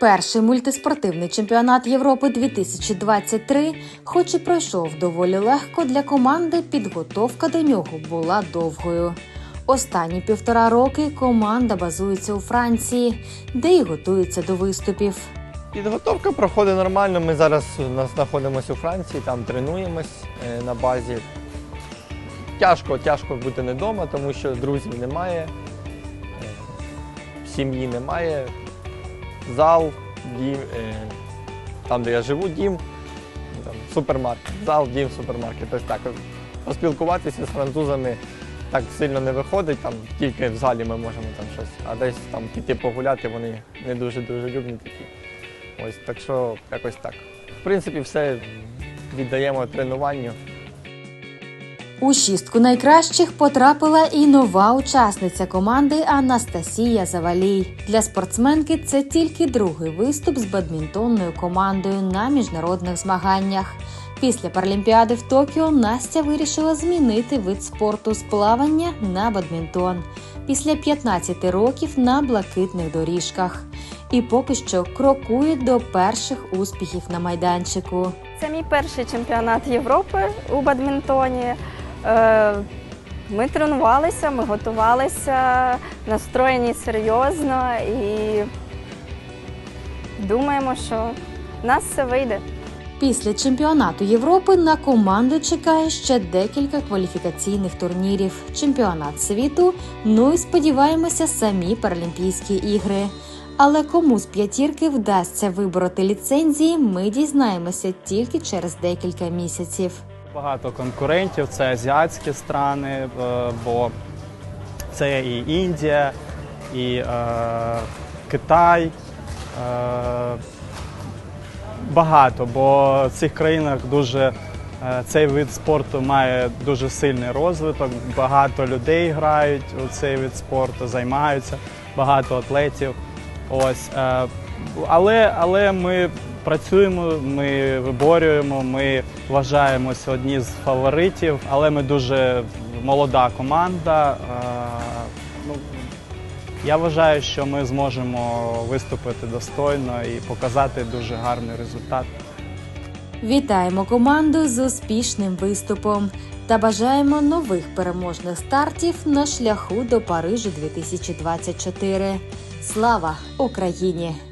Перший мультиспортивний чемпіонат Європи 2023, хоч і пройшов доволі легко для команди, підготовка до нього була довгою. Останні півтора роки команда базується у Франції, де й готується до виступів. Підготовка проходить нормально. Ми зараз знаходимося у Франції, там тренуємось е, на базі. Тяжко, тяжко бути не вдома, тому що друзів немає, е, сім'ї немає, зал, дім, е, там, де я живу, дім, там, супермаркет, зал, дім, супермаркет. Ось так. Поспілкуватися з французами так сильно не виходить, там тільки в залі ми можемо там щось, а десь там піти погуляти, вони не дуже дружелюбні такі. Ось так що якось так. В принципі, все віддаємо тренуванню. У шістку найкращих потрапила і нова учасниця команди Анастасія Завалій. Для спортсменки це тільки другий виступ з бадмінтонною командою на міжнародних змаганнях. Після Паралімпіади в Токіо Настя вирішила змінити вид спорту з плавання на бадмінтон після 15 років на блакитних доріжках. І поки що крокує до перших успіхів на майданчику. Це мій перший чемпіонат Європи у бадмінтоні. Е, Ми тренувалися, ми готувалися, настроєні серйозно і думаємо, що в нас все вийде. Після чемпіонату Європи на команду чекає ще декілька кваліфікаційних турнірів, чемпіонат світу. Ну і сподіваємося, самі Паралімпійські ігри. Але кому з п'ятірки вдасться вибороти ліцензії, ми дізнаємося тільки через декілька місяців. Багато конкурентів, це азіатські страни, е, бо це і Індія, і е, Китай. Е, багато, бо в цих країнах дуже е, цей вид спорту має дуже сильний розвиток. Багато людей грають у цей вид спорту, займаються, багато атлетів. Ось, е, але, але ми працюємо, ми виборюємо, ми вважаємося одні з фаворитів, але ми дуже молода команда. Е, ну, я вважаю, що ми зможемо виступити достойно і показати дуже гарний результат. Вітаємо команду з успішним виступом та бажаємо нових переможних стартів на шляху до Парижу 2024. Слава Україні!